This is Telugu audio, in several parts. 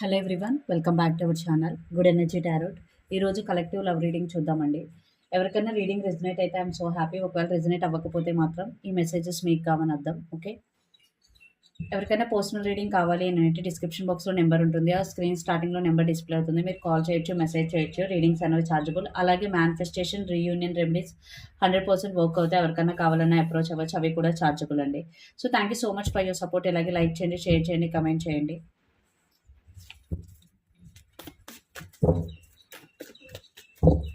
Hello everyone welcome back to our channel good energy tarot ఈరోజు కలెక్టివ్ లవ్ రీడింగ్ చూద్దామండి. ఎవరికైనా రీడింగ్ రెజినేట్ అయితే ఐఎమ్ సో హ్యాపీ ఒకవేళ రెజినేట్ అవ్వకపోతే మాత్రం ఈ మెసేజెస్ మీకు కావని అర్థం ఓకే ఎవరికైనా పర్సనల్ రీడింగ్ కావాలి అని అంటే డిస్క్రిప్షన్ బాక్స్లో నెంబర్ ఉంటుంది. ఆ స్క్రీన్ స్టార్టింగ్లో నెంబర్ డిస్ప్లే అవుతుంది. మీరు కాల్ చేయొచ్చు మెసేజ్ చేయొచ్చు. రీడింగ్స్ అనేవి ఛార్జబుల్ అలాగే manifestation reunion remedies hundred percent work అవుతాయి. ఎవరికైనా కావాలన్నా అప్రోచ్ అవ్వచ్చు. అవి కూడా ఛార్జబుల్ అండి. So thank you so much for your support ఇలాగే లైక్ చేయండి షేర్ చేయండి కమెంట్ చేయండి.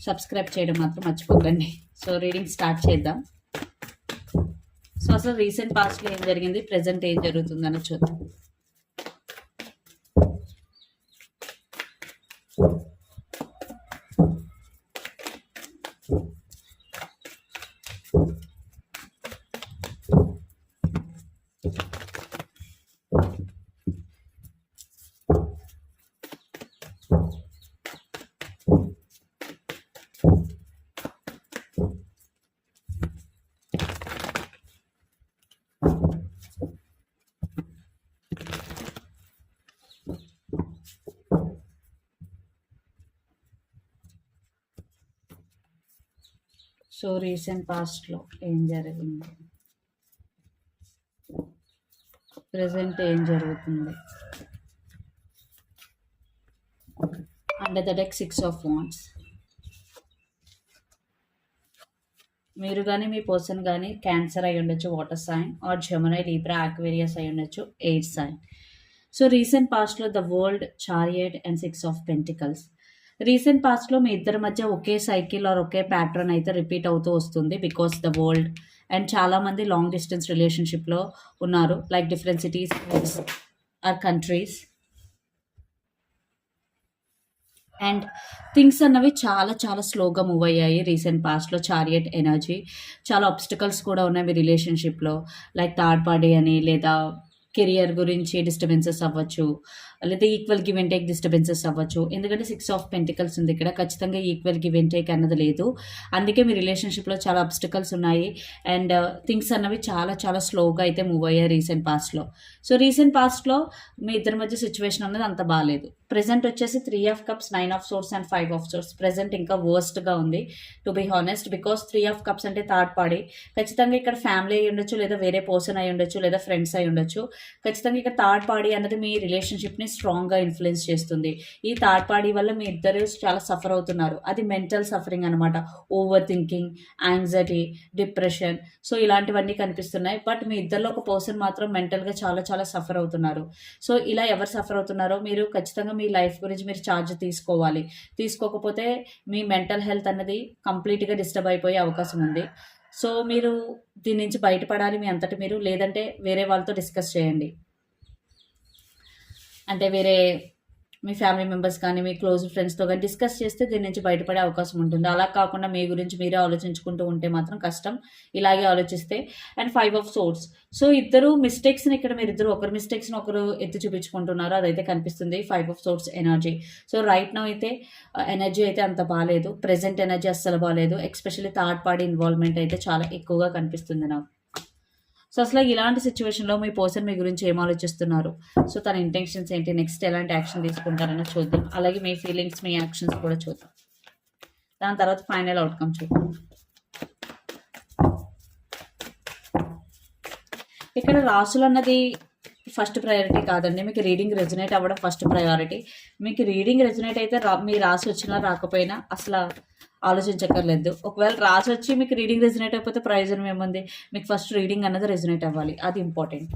సబ్స్క్రైబ్ చేయడం మాత్రం మర్చిపోకండి. సో రీడింగ్ స్టార్ట్ చేద్దాం. సో అసలు రీసెంట్ పాస్ట్లో ఏం జరిగింది? ప్రజెంట్ ఏం జరుగుతుందని చూద్దాం. సో రీసెంట్ పాస్ట్లో ఏం జరిగింది? ప్రజెంట్ ఏం జరుగుతుంది? Under the deck six of wands మీరు కానీ మీ పర్సన్ కానీ క్యాన్సర్ అయి ఉండొచ్చు water sign or Gemini Libra Aquarius అయి ఉండొచ్చు ఎయిట్ సైన్ సో రీసెంట్ పాస్ట్లో the world chariot and six of pentacles recent పాస్ట్లో మీ ఇద్దరి మధ్య ఒకే సైకిల్ ఆర్ ఒకే ప్యాటర్న్ అయితే రిపీట్ అవుతూ వస్తుంది బికాస్ ద వరల్డ్ అండ్ చాలామంది లాంగ్ డిస్టెన్స్ రిలేషన్షిప్లో ఉన్నారు. Like different cities or countries and things అన్నవి చాలా చాలా స్లోగా మూవ్ అయ్యాయి రీసెంట్ పాస్ట్లో చారియట్ ఎనర్జీ చాలా ఆబ్స్టికల్స్ కూడా ఉన్నాయి మీ రిలేషన్షిప్లో లైక్ థర్డ్ పార్టీ అని లేదా కెరియర్ గురించి డిస్టర్బెన్సెస్ అవ్వచ్చు లేదా equal give and take disturbances అవ్వచ్చు. ఎందుకంటే సిక్స్ ఆఫ్ పెంటికల్స్ ఉంది ఇక్కడ. ఖచ్చితంగా ఈక్వల్ గివ్ అండ్ టేక్ అన్నది లేదు. అందుకే మీ రిలేషన్షిప్లో చాలా అబ్స్టికల్స్ ఉన్నాయి. అండ్ uh, థింగ్స్ అన్నవి చాలా చాలా స్లోగా అయితే మూవ్ అయ్యాయి రీసెంట్ పాస్ట్లో సో రీసెంట్ పాస్ట్లో మీ ఇద్దరి మధ్య సిచ్యువేషన్ అనేది అంత బాగాలేదు ప్రజెంట్ వచ్చేసి three of cups nine of swords and five of swords present ఇంకా వర్స్ట్గా ఉంది to be honest because three of cups అంటే థర్డ్ పార్టీ ఖచ్చితంగా ఇక్కడ ఫ్యామిలీ అయి ఉండొచ్చు లేదా వేరే పర్సన్ అయి ఉండొచ్చు లేదా ఫ్రెండ్స్ అయి ఉండొచ్చు. ఖచ్చితంగా ఇక్కడ థర్డ్ పార్టీ అన్నది మీ రిలేషన్షిప్ని స్ట్రాంగ్గా ఇన్ఫ్లుయెన్స్ చేస్తుంది. ఈ థర్డ్ పార్టీ వల్ల మీ ఇద్దరు చాలా సఫర్ అవుతున్నారు. అది మెంటల్ సఫరింగ్ అనమాట over thinking anxiety depression so ఇలాంటివన్నీ కనిపిస్తున్నాయి. బట్ మీ ఇద్దరిలో ఒక పర్సన్ మాత్రం మెంటల్గా చాలా చాలా సఫర్ అవుతున్నారు. సో ఇలా ఎవరు సఫర్ అవుతున్నారో మీరు ఖచ్చితంగా మీ లైఫ్ గురించి మీరు ఛార్జ్ తీసుకోవాలి. తీసుకోకపోతే మీ మెంటల్ హెల్త్ అన్నది కంప్లీట్గా డిస్టర్బ్ అయిపోయే అవకాశం ఉంది. సో మీరు దీని నుంచి బయటపడాలి మీ అంతటి మీరు లేదంటే వేరే వాళ్ళతో డిస్కస్ చేయండి. అంటే వేరే మీ ఫ్యామిలీ మెంబర్స్ కానీ మీ క్లోజ్ ఫ్రెండ్స్తో కానీ డిస్కస్ చేస్తే దీని నుంచి బయటపడే అవకాశం ఉంటుంది. అలా కాకుండా మీ గురించి మీరే ఆలోచించుకుంటూ ఉంటే మాత్రం కష్టం. ఇలాగే ఆలోచిస్తే and five of swords. So ఇద్దరు మిస్టేక్స్ని ఇక్కడ మీరు ఇద్దరు ఒకరు మిస్టేక్స్ని ఒకరు ఎత్తి చూపించుకుంటున్నారు. అదైతే కనిపిస్తుంది. Five of swords energy. So right now అయితే ఎనర్జీ అయితే అంత బాగాలేదు ప్రెజెంట్ ఎనర్జీ అస్సలు బాగాలేదు ఎస్పెషల్లీ థర్డ్ పార్టీ ఇన్వాల్వ్మెంట్ అయితే చాలా ఎక్కువగా కనిపిస్తుంది నాకు. సో అసలు ఇలాంటి సిచ్యువేషన్లో మీ పర్సన్ మీ గురించి ఏం ఆలోచిస్తున్నారు? సో తన ఇంటెన్షన్స్ ఏంటి? నెక్స్ట్ ఎలాంటి యాక్షన్ తీసుకుంటారని చూద్దాం. అలాగే మీ ఫీలింగ్స్ మీ యాక్షన్స్ కూడా చూద్దాం. దాని తర్వాత ఫైనల్ అవుట్కమ్ చూద్దాం. ఇక్కడ రాసులు అన్నది ఫస్ట్ ప్రయారిటీ కాదండి. మీకు రీడింగ్ రెజినేట్ అవ్వడం ఫస్ట్ ప్రయారిటీ మీకు రీడింగ్ రెజినేట్ అయితే రా మీ రాసి వచ్చినా రాకపోయినా అసలు ఆలోచించక్కర్లేదు. ఒకవేళ రాసి వచ్చి మీకు రీడింగ్ రెజినేట్ అయిపోతే ప్రయోజనం ఏముంది? మీకు ఫస్ట్ రీడింగ్ అన్నది రెజినేట్ అవ్వాలి. అది ఇంపార్టెంట్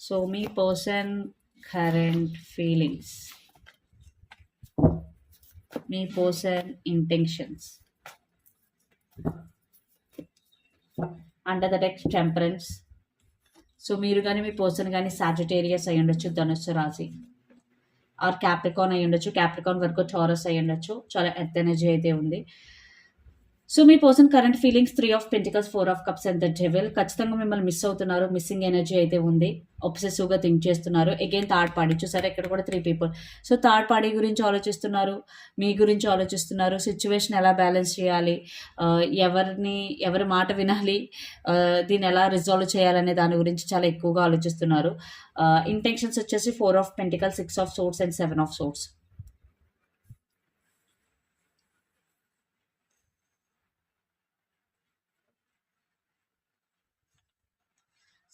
సో మీ పర్సన్ కరెంట్ ఫీలింగ్స్ మీ పోసర్ intentions under the deck temperance so మీరు కానీ మీ పర్సన్ కానీ సాజిటేరియస్ అయి ఉండొచ్చు ధనుస్సు రాశి. ఆర్ క్యాప్రికాన్ అయి ఉండొచ్చు క్యాప్రికాన్ వరకు టారస్ అయి ఉండొచ్చు. చాలా ఎర్త్ ఎనర్జీ అయితే ఉంది. So me person current feelings three of pentacles four of cups and the devil ఖచ్చితంగా మిమ్మల్ని మిస్ అవుతున్నారు మిస్సింగ్ ఎనర్జీ అయితే ఉంది. ఒబ్సెసివ్గా థింక్ చేస్తున్నారు. అగైన్ థర్డ్ పార్టీ చూసారు? ఇక్కడ కూడా three people so third party గురించి ఆలోచిస్తున్నారు మీ గురించి ఆలోచిస్తున్నారు. సిచ్యువేషన్ ఎలా బ్యాలెన్స్ చేయాలి? ఎవరిని ఎవరి మాట వినాలి? దీన్ని ఎలా రిజాల్వ్ చేయాలనే దాని గురించి చాలా ఎక్కువగా ఆలోచిస్తున్నారు. ఇంటెన్షన్స్ వచ్చేసి four of pentacle six of swords and seven of swords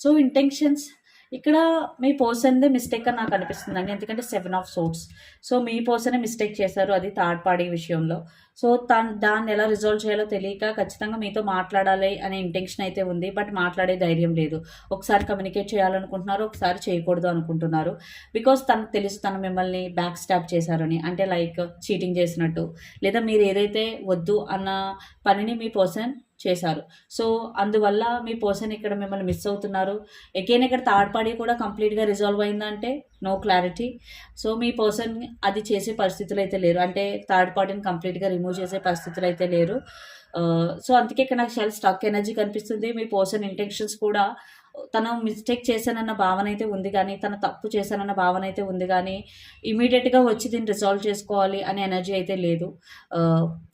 so intentions ఇక్కడ మీ పర్సన్దే మిస్టేక్ అని నాకు అనిపిస్తుందండి. ఎందుకంటే సెవెన్ ఆఫ్ సోర్స్ సో మీ పర్సనే మిస్టేక్ చేశారు అది థర్డ్ పార్టీ విషయంలో. సో తను దాన్ని ఎలా రిజాల్వ్ చేయాలో తెలియక ఖచ్చితంగా మీతో మాట్లాడాలి అనే ఇంటెన్షన్ అయితే ఉంది. బట్ మాట్లాడే ధైర్యం లేదు. ఒకసారి కమ్యూనికేట్ చేయాలనుకుంటున్నారు ఒకసారి చేయకూడదు అనుకుంటున్నారు. బికాస్ తనకు తెలుసు తను మిమ్మల్ని బ్యాక్ స్టాప్ చేశారని. అంటే లైక్ చీటింగ్ చేసినట్టు. లేదా మీరు ఏదైతే వద్దు అన్న పనిని మీ పర్సన్ చేశారు. సో అందువల్ల మీ పర్సన్ ఇక్కడ మిమ్మల్ని మిస్ అవుతున్నారు. ఎగైన్ ఇక్కడ థర్డ్ పార్టీ కూడా కంప్లీట్గా రిజాల్వ్ అయిందంటే నో క్లారిటీ సో మీ పర్సన్ అది చేసే పరిస్థితులు అయితే లేరు. అంటే థర్డ్ పార్టీని కంప్లీట్గా రిమూవ్ చేసే పరిస్థితులు అయితే లేరు. సో అందుకే ఇక్కడ నాకు చాలా స్టక్ ఎనర్జీ కనిపిస్తుంది. మీ పర్సన్ ఇంటెన్షన్స్ కూడా తను మిస్టేక్ చేశానన్న భావన అయితే ఉంది కానీ తను తప్పు చేశానన్న భావన అయితే ఉంది కానీ ఇమీడియట్గా వచ్చి దీన్ని రిజాల్వ్ చేసుకోవాలి అనే ఎనర్జీ అయితే లేదు.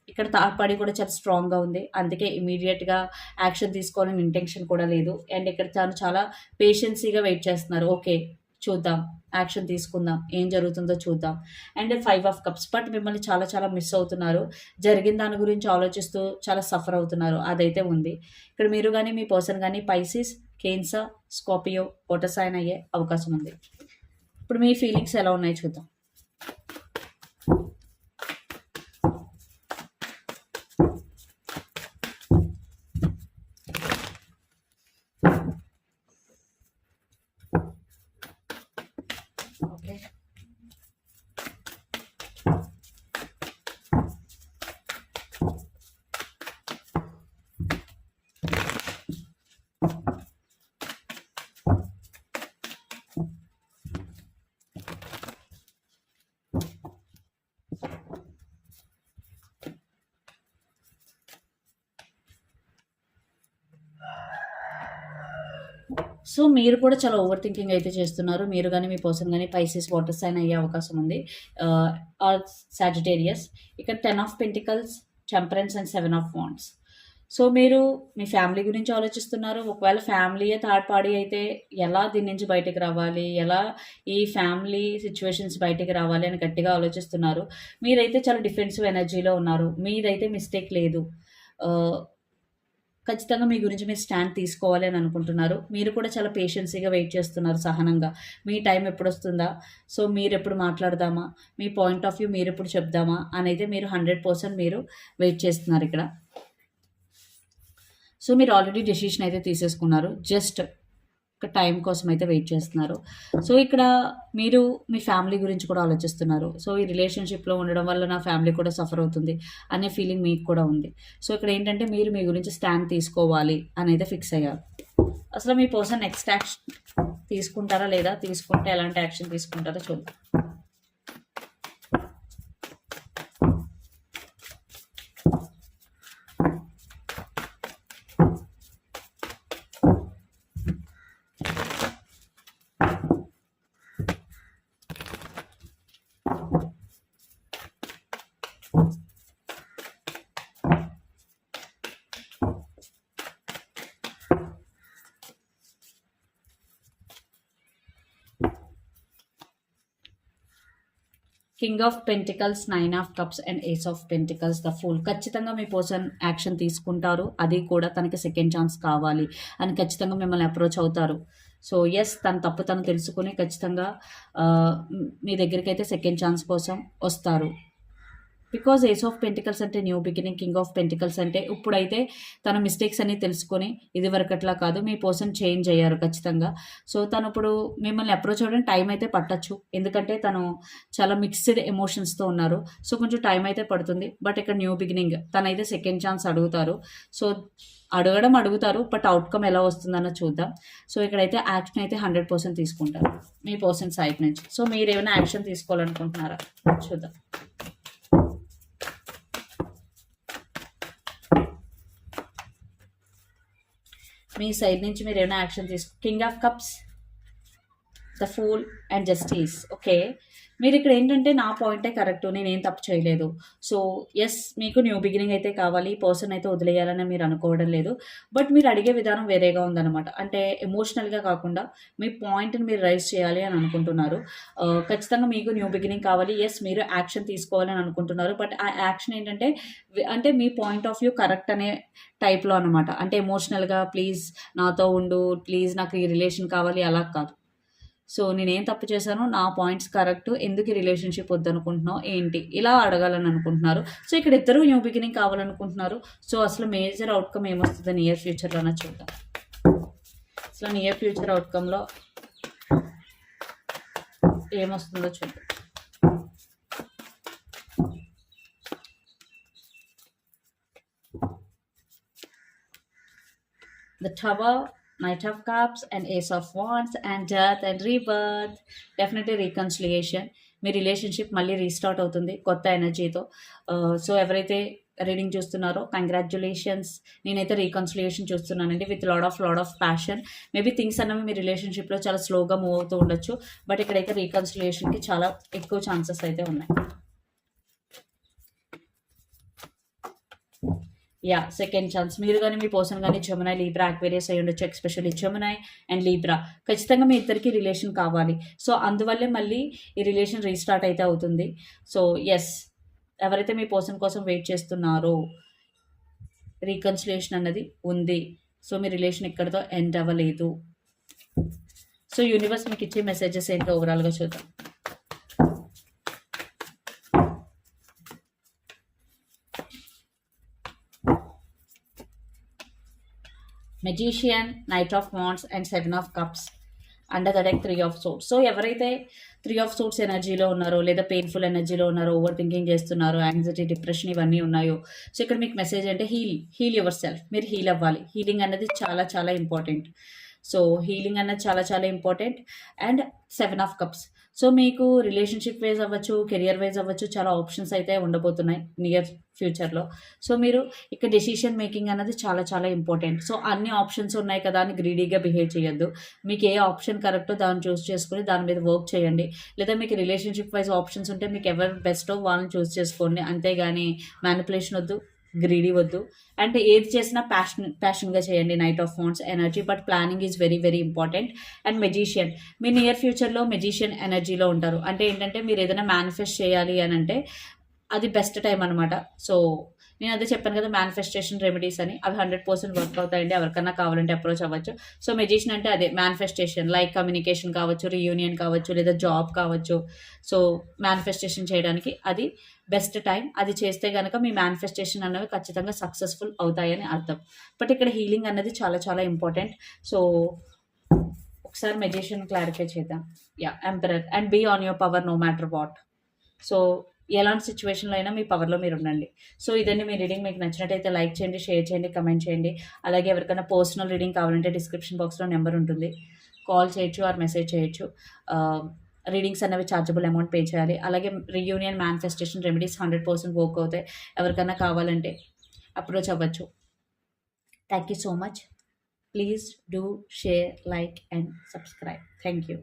ఇక్కడ థర్డ్ పార్టీ కూడా చాలా స్ట్రాంగ్గా ఉంది. అందుకే ఇమీడియట్గా యాక్షన్ తీసుకోవాలని ఇంటెన్షన్ కూడా లేదు. అండ్ ఇక్కడ తను చాలా పేషెన్సీగా వెయిట్ చేస్తున్నారు. ఓకే చూద్దాం. యాక్షన్ తీసుకుందాం. ఏం జరుగుతుందో చూద్దాం. And five of cups. But మిమ్మల్ని చాలా చాలా మిస్ అవుతున్నారు. జరిగిన దాని గురించి ఆలోచిస్తూ చాలా సఫర్ అవుతున్నారు. అదైతే ఉంది. ఇక్కడ మీరు కానీ మీ పర్సన్ కానీ పైసిస్ కేన్సా స్కాపియో సైన్ అయ్యే అవకాశం ఉంది. ఇప్పుడు మీ ఫీలింగ్స్ ఎలా ఉన్నాయి చూద్దాం. సో మీరు కూడా చాలా ఓవర్ థింకింగ్ అయితే చేస్తున్నారు. మీరు కానీ మీ పర్సన్ కానీ పైసెస్ వాటర్ సైన్ అయ్యే అవకాశం ఉంది. ఆర్ సాజిటేరియస్ ఇక్కడ ten of pentacles temperance and seven of wands so మీరు మీ ఫ్యామిలీ గురించి ఆలోచిస్తున్నారు. ఒకవేళ ఫ్యామిలీయే థర్డ్ పార్టీ అయితే ఎలా దీని నుంచి బయటకు రావాలి? ఎలా ఈ ఫ్యామిలీ సిచ్యువేషన్స్ బయటకు రావాలి అని గట్టిగా ఆలోచిస్తున్నారు. మీరైతే చాలా డిఫెన్సివ్ ఎనర్జీలో ఉన్నారు. మీదైతే మిస్టేక్ లేదు. ఖచ్చితంగా మీ గురించి మీరు స్టాండ్ తీసుకోవాలి అని అనుకుంటున్నారు. మీరు కూడా చాలా పేషెన్సీగా వెయిట్ చేస్తున్నారు సహనంగా. మీ టైం ఎప్పుడు వస్తుందా సో మీరు ఎప్పుడు మాట్లాడదామా? మీ పాయింట్ ఆఫ్ వ్యూ మీరు ఎప్పుడు చెప్దామా? అనేది మీరు హండ్రెడ్ పర్సెంట్ మీరు వెయిట్ చేస్తున్నారు ఇక్కడ. సో మీరు ఆల్రెడీ డెసిషన్ అయితే తీసేసుకున్నారు. జస్ట్ టైం కోసం అయితే వెయిట్ చేస్తున్నారు. సో ఇక్కడ మీరు మీ ఫ్యామిలీ గురించి కూడా ఆలోచిస్తున్నారు. సో ఈ రిలేషన్షిప్లో ఉండడం వల్ల నా ఫ్యామిలీ కూడా సఫర్ అవుతుంది అనే ఫీలింగ్ మీకు కూడా ఉంది. సో ఇక్కడ ఏంటంటే మీరు మీ గురించి స్టాండ్ తీసుకోవాలి అనేది ఫిక్స్ అయ్యారు. అసలు మీ పర్సన్ నెక్స్ట్ యాక్షన్ తీసుకుంటారా లేదా? తీసుకుంటే ఎలాంటి యాక్షన్ తీసుకుంటారో చూద్దాం. King of pentacles nine of cups and ace of pentacles the fool ఖచ్చితంగా మీ పర్సన్ యాక్షన్ తీసుకుంటారు. అది కూడా తనకి సెకండ్ ఛాన్స్ కావాలి అని ఖచ్చితంగా మిమ్మల్ని అప్రోచ్ అవుతారు. సో ఎస్ తన తప్పు తను తెలుసుకుని ఖచ్చితంగా uh, మీ దగ్గరికి అయితే సెకండ్ ఛాన్స్ కోసం వస్తారు. బికాజ్ ఏస్ ఆఫ్ పెంటికల్స్ అంటే new beginning king of pentacles అంటే ఇప్పుడైతే తన మిస్టేక్స్ అన్ని తెలుసుకొని ఇది వరకట్లా కాదు మీ పర్సన్ చేంజ్ అయ్యారు ఖచ్చితంగా. సో తను ఇప్పుడు మిమ్మల్ని అప్రోచ్ అవ్వడం టైం అయితే పట్టచ్చు. ఎందుకంటే తను చాలా మిక్స్డ్ ఎమోషన్స్తో ఉన్నారు. సో కొంచెం టైం అయితే పడుతుంది. బట్ ఇక్కడ న్యూ బిగినింగ్ తనైతే సెకండ్ ఛాన్స్ అడుగుతారు. సో అడగడం అడుగుతారు బట్ అవుట్కమ్ ఎలా వస్తుందన్న చూద్దాం. సో ఇక్కడైతే యాక్షన్ అయితే హండ్రెడ్ పర్సెంట్ తీసుకుంటారు. మీ పర్సన్ సైడ్ నుంచి. సో మీరు ఏమైనా యాక్షన్ తీసుకోవాలనుకుంటున్నారా? చూద్దాం. మీ సైడ్ నుంచి మీరు ఏమైనా యాక్షన్ తీసుకు king of cups the fool and justice. Okay? మీరు ఇక్కడ ఏంటంటే నా పాయింటే కరెక్ట్. నేనేం తప్పు చేయలేదు. సో ఎస్ మీకు న్యూ బిగినింగ్ అయితే కావాలి. పర్సన్ అయితే వదిలేయాలని మీరు అనుకోవడం లేదు. బట్ మీరు అడిగే విధానం వేరేగా ఉందన్నమాట. అంటే ఎమోషనల్గా కాకుండా మీ పాయింట్ని మీరు రైజ్ చేయాలి అని అనుకుంటున్నారు. ఖచ్చితంగా మీకు న్యూ బిగినింగ్ కావాలి. ఎస్ మీరు యాక్షన్ తీసుకోవాలని అనుకుంటున్నారు. బట్ ఆ యాక్షన్ ఏంటంటే అంటే మీ పాయింట్ ఆఫ్ వ్యూ కరెక్ట్ అనే టైప్లో అనమాట అంటే ఎమోషనల్గా ప్లీజ్ నాతో ఉండు. ప్లీజ్ నాకు ఈ రిలేషన్ కావాలి. అలా కాదు. సో నేనేం తప్పు చేశాను నా పాయింట్స్ కరెక్ట్ ఎందుకు ఈ రిలేషన్షిప్ వద్దనుకుంటున్నావు ఏంటి? ఇలా అడగాలని అనుకుంటున్నారు. సో ఇక్కడ ఇద్దరు న్యూ బిగినింగ్ కావాలనుకుంటున్నారు. సో అసలు మేజర్ అవుట్కమ్ ఏమొస్తుంది? నియర్ ఫ్యూచర్లోనే చూద్దాం. అసలు నియర్ ఫ్యూచర్ అవుట్కమ్లో ఏమొస్తుందో చూద్దాం. the tower knight of cups and ace of wands and death and rebirth. Definitely reconciliation. మీ రిలేషన్షిప్ మళ్ళీ రీస్టార్ట్ అవుతుంది కొత్త ఎనర్జీతో సో uh, ఎవరైతే రీడింగ్ చూస్తున్నారో కంగ్రాచులేషన్స్ నేనైతే రీకన్సిలియేషన్ చూస్తున్నానండి with lot of lot of passion maybe things అన్నవి మీ రిలేషన్షిప్లో చాలా స్లోగా మూవ్ అవుతూ ఉండొచ్చు. బట్ ఇక్కడైతే రీకన్సిలియేషన్కి చాలా ఎక్కువ ఛాన్సెస్ అయితే ఉన్నాయి. యా సెకండ్ ఛాన్స్ మీరు కానీ మీ పర్సన్ కానీ జమునాయ్ లీబ్రా అక్వేరియస్ అయ్యి ఉండొచ్చు ఎక్స్పెషల్లీ జమునాయ్ అండ్ లీబ్రా ఖచ్చితంగా మీ ఇద్దరికి రిలేషన్ కావాలి. సో అందువల్లే మళ్ళీ ఈ రిలేషన్ రీస్టార్ట్ అయితే అవుతుంది. సో ఎస్ ఎవరైతే మీ పర్సన్ కోసం వెయిట్ చేస్తున్నారో రీకన్సిలేషన్ అన్నది ఉంది. సో మీ రిలేషన్ ఇక్కడితో ఎండ్ అవ్వలేదు. సో యూనివర్స్ మీకు ఇచ్చే మెసేజెస్ ఏంటో ఓవరాల్గా చూద్దాం. Magician knight of wands and seven of cups under the deck three of swords so ఎవరైతే త్రీ ఆఫ్ సోట్స్ ఎనర్జీలో ఉన్నారో లేదా పెయిన్ఫుల్ ఎనర్జీలో ఉన్నారో ఓవర్ థింకింగ్ చేస్తున్నారో యాంగ్జైటీ డిప్రెషన్ ఇవన్నీ ఉన్నాయో సో ఇక్కడ మీకు మెసేజ్ అంటే హీల్ హీల్ యువర్ సెల్ఫ్ మీరు హీల్ అవ్వాలి. హీలింగ్ అనేది చాలా చాలా ఇంపార్టెంట్ సో హీలింగ్ అన్నది చాలా చాలా important and seven of cups so మీకు రిలేషన్షిప్ వైజ్ అవ్వచ్చు కెరియర్ వైజ్ అవ్వచ్చు చాలా ఆప్షన్స్ అయితే ఉండబోతున్నాయి నియర్ ఫ్యూచర్లో సో మీరు ఇక్కడ డెసిషన్ మేకింగ్ అనేది చాలా చాలా ఇంపార్టెంట్ సో అన్ని ఆప్షన్స్ ఉన్నాయి కదా అని గ్రీడీగా బిహేవ్ చేయొద్దు. మీకు ఏ ఆప్షన్ కరెక్టో దాన్ని చూస్ చేసుకుని దాని మీద వర్క్ చేయండి. లేదా మీకు రిలేషన్షిప్ వైజ్ ఆప్షన్స్ ఉంటే మీకు ఎవరు బెస్టో వాళ్ళని చూస్ చేసుకోండి. అంతేగాని మ్యానిపులేషన్ వద్దు. గ్రీడీ వద్దు. అంటే ఏది చేసినా ప్యాషన్ ప్యాషన్గా చేయండి. Knight of phones energy but planning is very very important and magician me near ఫ్యూచర్లో మెజీషియన్ ఎనర్జీలో ఉంటారు. అంటే ఏంటంటే మీరు ఏదైనా మేనిఫెస్ట్ చేయాలి అని అంటే అది బెస్ట్ టైం అనమాట సో నేను అదే చెప్పాను కదా మేనిఫెస్టేషన్ రెమెడీస్ అని. అవి హండ్రెడ్ పర్సెంట్ వర్క్ అవుతాయండి ఎవరికన్నా కావాలంటే అప్రోచ్ అవ్వచ్చు. సో మెజిషియన్ అంటే అదే మేనిఫెస్టేషన్ లైక్ కమ్యూనికేషన్ కావచ్చు రీయూనియన్ కావచ్చు లేదా జాబ్ కావచ్చు. సో మేనిఫెస్టేషన్ చేయడానికి అది బెస్ట్ టైం అది చేస్తే కనుక మీ మేనిఫెస్టేషన్ అనేవి ఖచ్చితంగా సక్సెస్ఫుల్ అవుతాయని అర్థం. బట్ ఇక్కడ హీలింగ్ అనేది చాలా చాలా ఇంపార్టెంట్ సో ఒకసారి మెజిషియన్ క్లారిఫై చేద్దాం. Yeah emperor and be on your power no matter what so ఎలాంటి సిచ్యువేషన్లో అయినా మీ పవర్లో మీరు ఉండండి సో ఇదండి మీ రీడింగ్ మీకు నచ్చినట్టయితే లైక్ చేయండి షేర్ చేయండి కమెంట్ చేయండి. అలాగే ఎవరికైనా పర్సనల్ రీడింగ్ కావాలంటే డిస్క్రిప్షన్ బాక్స్లో నెంబర్ ఉంటుంది. కాల్ చేయొచ్చు ఆర్ మెసేజ్ చేయొచ్చు. Uh, రీడింగ్స్ అనేవి ఛార్జబుల్ అమౌంట్ పే చేయాలి. అలాగే reunion manifestation remedies hundred percent work అవుతాయి. ఎవరికైనా కావాలంటే అప్రోచ్ అవ్వచ్చు. Thank you so much please do share like and subscribe thank you